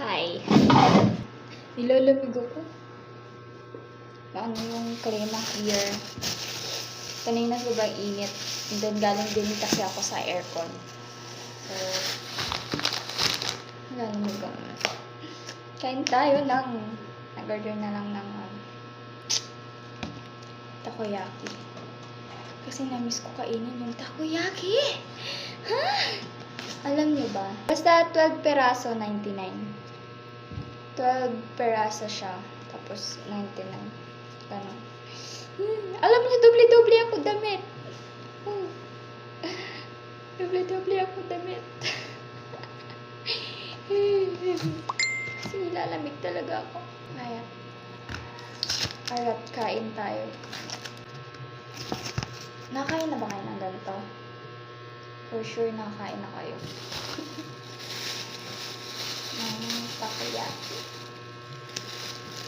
Hi. Nilalamig ako. Ano yung krema here. Kanina sobrang init. And then galing din kasi ako sa aircon. So, nilalamig ako. Kain tayo ng nag-order na lang ng um, takoyaki. Kasi na-miss ko kainin yung takoyaki. Ha? Alam niyo ba? Basta 12 peraso, 99. 12 peraso siya. Tapos 99. Ganon. Hmm, alam niyo, doble-doble ako damit. Hmm. Doble-doble ako damit. Kasi nilalamig talaga ako. Kaya, arat kain tayo. Nakain na ba kayo ng ganito? For sure nakakain na kayo. ng takoyaki. Woo!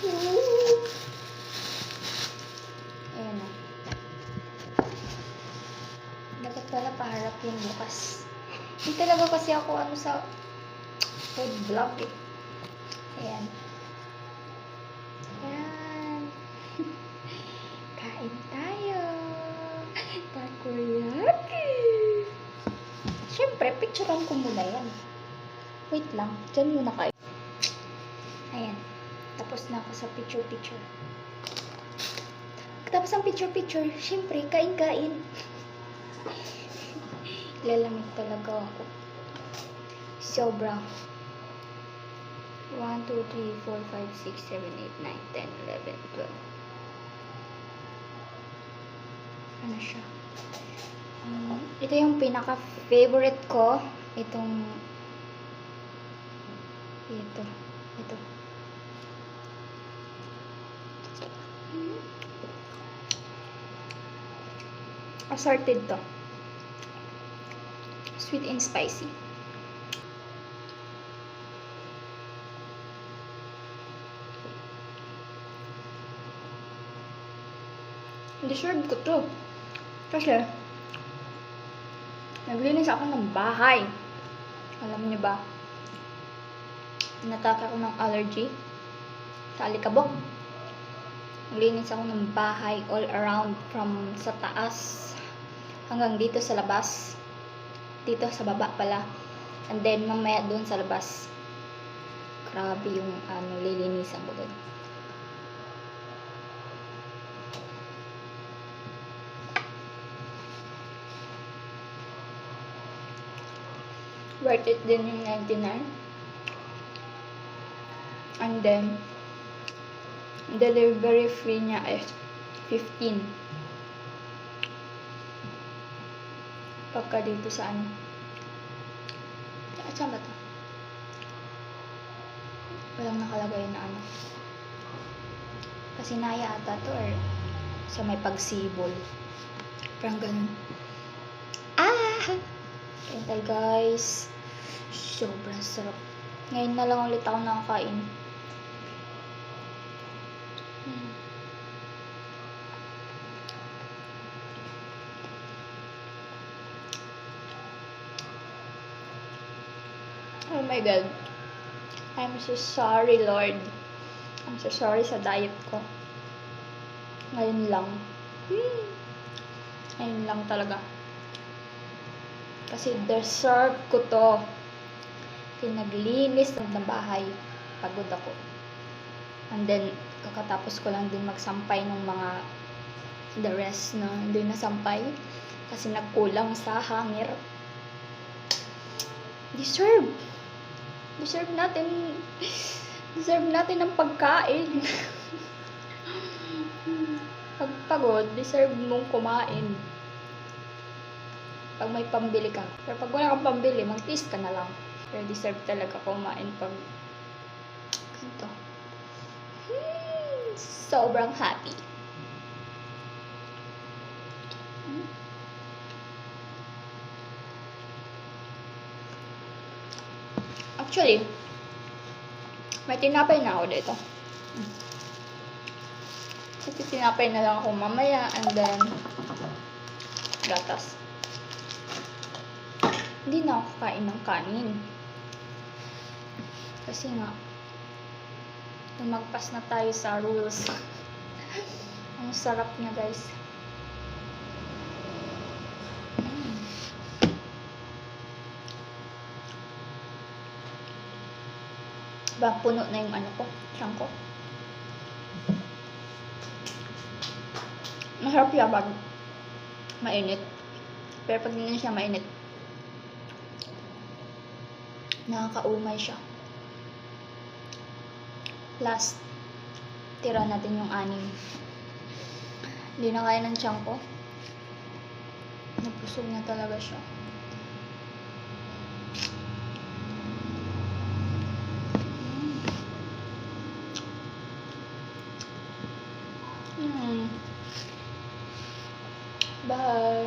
Ayan na. Dapat pala paharap yung bukas. Hindi talaga kasi ako ano sa food vlog eh. Ayan. Ayan. Kain tayo. Takoyaki. Siyempre, picturean ko muna yan. Wait lang. Diyan muna kayo. Tapos na ako sa picture-picture. Tapos ang picture-picture, siyempre, kain-kain. Lalamig talaga ako. Sobra. 1, 2, 3, 4, 5, 6, 7, 8, 9, 10, 11, 12. Ano siya? Um, ito yung pinaka-favorite ko. Itong ito. Ito. Assorted to. Sweet and spicy. Deserve ko to. Kasi, naglinis ako ng bahay. Alam niyo ba? Natake ako ng allergy sa alikabok. Naglinis ako ng bahay all around from sa taas hanggang dito sa labas. Dito sa baba pala. And then mamaya doon sa labas. Grabe yung ano, lilinisan ko doon. Worth it din yung 99. And then, delivery fee niya is 15. Pagka dito sa ano. At saan ba to? Walang nakalagay na ano. Kasi naya ata to or sa may pagsibol. Parang ganun. Ah! Kain tayo guys. Sobrang sarap. Ngayon na lang ulit ako nakakain. Hmm. Oh my God. I'm so sorry, Lord. I'm so sorry sa diet ko. Ngayon lang. Hmm. Ngayon lang talaga. Kasi deserve ko to. Pinaglinis ng bahay. Pagod ako. And then, kakatapos ko lang din magsampay ng mga the rest na hindi nasampay. Kasi nagkulang sa hangir. Deserve. Deserve natin. Deserve natin ng pagkain. Pag pagod, deserve mong kumain. Pag may pambili ka. Pero pag wala kang pambili, mag-taste ka na lang. Pero deserve talaga kumain pag ganito. Hmm, sobrang happy. Hmm. Actually, may tinapay na ako dito. Kasi tinapay na lang ako mamaya and then gatas. Hindi na ako kain ng kanin. Kasi nga, lumagpas na tayo sa rules. Ang sarap niya guys. Ba, puno na yung ano ko, tiyan ko. Masarap siya pag mainit. Pero pag hindi siya mainit, nakakaumay siya. Last, tira natin yung anim. Hindi na kaya ng tiyan ko. Nabusog na talaga siya. Bye.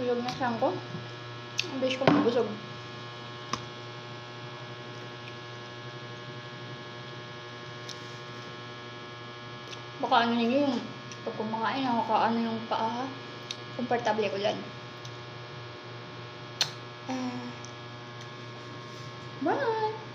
Busog na siyang ko. Ang bilis ko nabusog. Baka ano ninyo yung pag kumakain ako, ano yung paa? Komportable ko dyan. Ah. bye!